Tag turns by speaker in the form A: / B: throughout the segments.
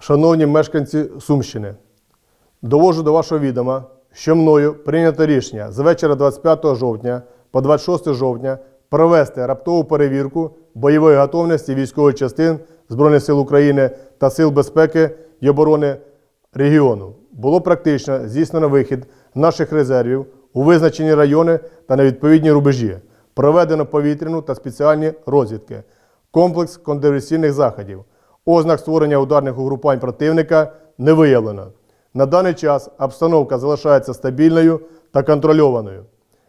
A: Шановні мешканці Сумщини, довожу до вашого відома, що мною прийнято рішення з вечора 25 жовтня по 26 жовтня провести раптову перевірку бойової готовності військових частин Збройних сил України та Сил безпеки і оборони регіону. Було практично здійснено вихід наших резервів у визначені райони та на відповідні рубежі. Проведено повітряну та спеціальні розвідки, комплекс контрдиверсійних заходів. Ознак створення ударних угрупань противника не виявлено. На даний час обстановка залишається стабільною та контрольованою.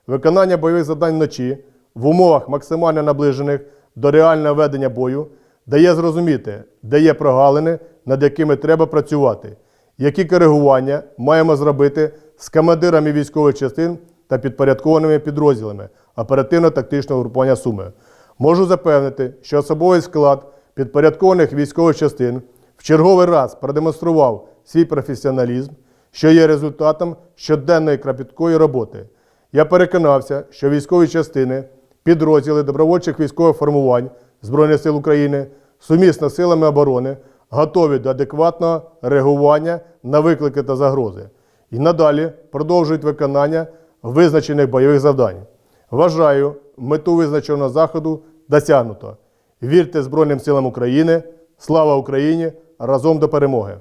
A: Виконання бойових завдань вночі в умовах максимально наближених до реального ведення бою дає зрозуміти, де є прогалини, над якими треба працювати, які коригування маємо зробити з командирами військових частин та підпорядкованими підрозділами оперативно-тактичного групування Суми. Можу запевнити, що особовий склад підпорядкованих військових частин в черговий раз продемонстрував свій професіоналізм, що є результатом щоденної кропіткої роботи. Я переконався, що військові частини, підрозділи добровольчих військових формувань Збройних сил України сумісно з силами оборони готові до адекватного реагування на виклики та загрози і надалі продовжують виконання визначених бойових завдань. Вважаю, мету визначеного заходу досягнуто. Вірте Збройним силам України! Слава Україні! Разом до перемоги!